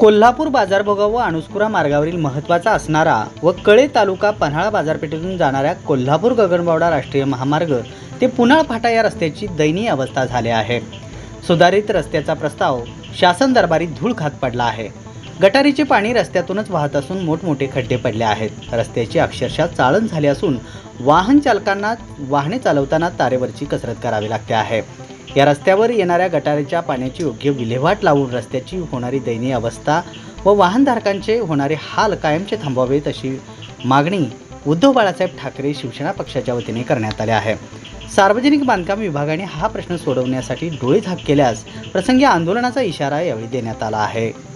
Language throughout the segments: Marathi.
कोल्हापूर बाजारभोगा व अणुस्कुरा मार्गावरील महत्त्वाचा असणारा व कळे तालुका पन्हाळा बाजारपेठेतून जाणाऱ्या कोल्हापूर गगनबावडा राष्ट्रीय महामार्ग ते पुनाळ फाटा या रस्त्याची दयनीय अवस्था झाली आहे. सुधारित रस्त्याचा प्रस्ताव शासन दरबारी धूळ खात पडला आहे. गटारीचे पाणी रस्त्यातूनच वाहत असून मोठमोठे खड्डे पडले आहेत. रस्त्याची अक्षरशः चाळण झाली असून वाहन चालकांना वाहने चालवताना तारेवरची कसरत करावी लागते आहे. या रस्त्यावर येणाऱ्या गटारीच्या पाण्याची योग्य विल्हेवाट लावून रस्त्याची होणारी दयनीय अवस्था व वाहनधारकांचे होणारे हाल कायमचे थांबवावेत अशी मागणी उद्धव बाळासाहेब ठाकरे शिवसेना पक्षाच्या वतीने करण्यात आले आहे. सार्वजनिक बांधकाम विभागाने हा प्रश्न सोडवण्यासाठी डोळे झाक केल्यास प्रसंगी आंदोलनाचा इशारा यावेळी देण्यात आला आहे.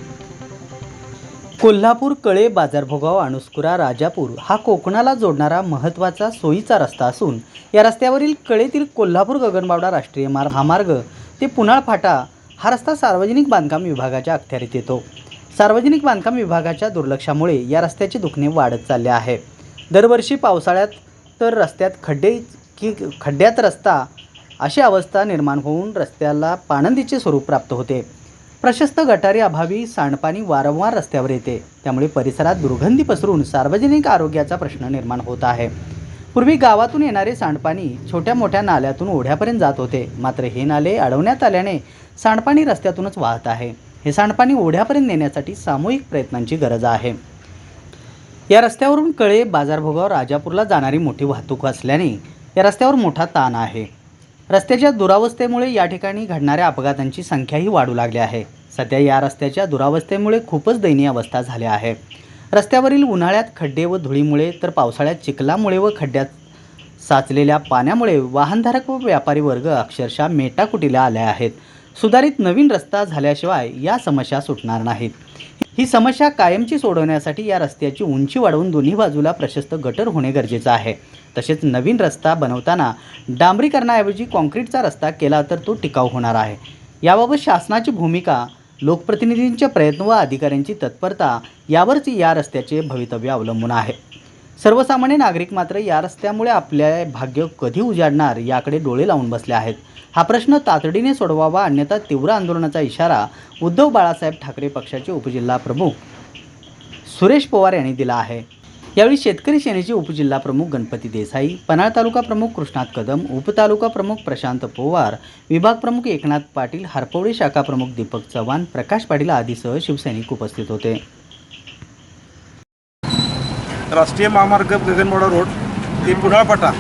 कोल्हापूर कळे बाजारभोगाव अणुस्कुरा राजापूर हा कोकणाला जोडणारा महत्त्वाचा सोयीचा रस्ता असून या रस्त्यावरील कळेतील कोल्हापूर गगनबावडा राष्ट्रीय मार्ग हा मार्ग ते पुनाळ फाटा हा रस्ता सार्वजनिक बांधकाम विभागाच्या अखत्यारीत येतो. सार्वजनिक बांधकाम विभागाच्या दुर्लक्षामुळे या रस्त्याचे दुखणे वाढत चालले आहे. दरवर्षी पावसाळ्यात तर रस्त्यात खड्डे की खड्ड्यात रस्ता अशी अवस्था निर्माण होऊन रस्त्याला पाणंदीचे स्वरूप प्राप्त होते. प्रशस्त गटारी अभावी सांडपाणी वारंवार रस्त्यावर येते. त्यामुळे परिसरात दुर्गंधी पसरून सार्वजनिक आरोग्याचा प्रश्न निर्माण होत आहे. पूर्वी गावातून येणारे सांडपाणी छोट्या मोठ्या नाल्यातून ओढ्यापर्यंत जात होते. मात्र हे नाले अडवण्यात आल्याने सांडपाणी रस्त्यातूनच वाहत आहे. हे सांडपाणी ओढ्यापर्यंत नेण्यासाठी सामूहिक प्रयत्नांची गरज आहे. या रस्त्यावरून कळे बाजारभोगावर राजापूरला जाणारी मोठी वाहतूक असल्याने या रस्त्यावर मोठा ताण आहे. रस्त्याच्या दुरावस्थेमुळे या ठिकाणी घडणाऱ्या अपघातांची संख्याही वाढू लागली आहे. सध्या या रस्त्याच्या दुरावस्थेमुळे खूपच दयनीय अवस्था झाल्या आहे. रस्त्यावरील उन्हाळ्यात खड्डे व धुळीमुळे तर पावसाळ्यात चिखलामुळे व खड्ड्यात साचलेल्या पाण्यामुळे वाहनधारक व व्यापारी वर्ग अक्षरशः मेटाकुटीला आले आहेत. सुधारित नवीन रस्ता झाल्याशिवाय या समस्या सुटणार नाहीत. ही समस्या कायमची सोडवण्यासाठी या रस्त्याची उंची वाढवून दोन्ही बाजूला प्रशस्त गटर होणे गरजेचं आहे. तसेच नवीन रस्ता बनवताना डांबरीकरणाऐवजी काँक्रीटचा रस्ता केला तर तो टिकाऊ होणार आहे. याबाबत शासनाची भूमिका लोकप्रतिनिधींचे प्रयत्न व अधिकाऱ्यांची तत्परता यावरच या रस्त्याचे भवितव्य अवलंबून आहे. सर्वसामान्य नागरिक मात्र या रस्त्यामुळे आपले भाग्य कधी उजाडणार याकडे डोळे लावून बसले आहेत. हा प्रश्न तातडीने सोडवावा अन्यथा तीव्र आंदोलनाचा इशारा उद्धव बाळासाहेब ठाकरे पक्षाचे उपजिल्हा प्रमुख सुरेश पवार यांनी दिला आहे. यावेळी शेतकरी सेनेचे उपजिल्हा प्रमुख गणपती देसाई पन्हाळ तालुका प्रमुख कृष्णात कदम उपतालुका प्रमुख प्रशांत पोवार विभाग प्रमुख एकनाथ पाटील हरपवडी शाखा प्रमुख दीपक चव्हाण प्रकाश पाटील आदीसह शिवसैनिक उपस्थित होते. राष्ट्रीय महामार्ग गगनमोडा रोड ते पुढाळपाटा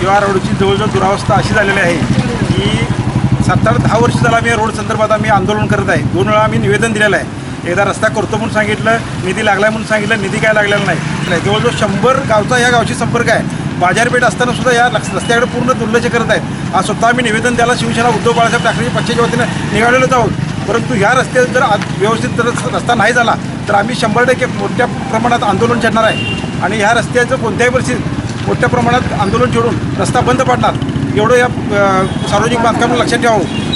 किंवा रोडची जवळजवळ दुरावस्था अशी झालेली आहे की सात आठ दहा वर्ष झाला मी या रोड संदर्भात आम्ही आंदोलन करत आहे. दोन वेळा आम्ही निवेदन दिलेलं आहे. एकदा रस्ता करतो म्हणून सांगितलं निधी लागला म्हणून सांगितलं निधी काय लागलेला नाही. जवळजवळ शंभर गावचा या गावशी संपर्क आहे. बाजारपेठ असताना सुद्धा या लक्ष- रस्त्याकडे पूर्ण दुर्लक्ष करत आहेत. आज स्वतः आम्ही निवेदन द्यायला शिवसेना उद्धव बाळासाहेब ठाकरे पक्षाच्या वतीनं निघालेलोच आहोत. परंतु ह्या रस्त्यात जर व्यवस्थित जर रस्ता नाही झाला तर आम्ही शंभर टक्के मोठ्या प्रमाणात आंदोलन छेडणार आहे. आणि ह्या रस्त्याचं कोणत्याही परिस्थितीत मोठ्या प्रमाणात आंदोलन छेडून रस्ता बंद पाडणार. एवढं या सार्वजनिक बांधकामाला लक्षात ठेवावं.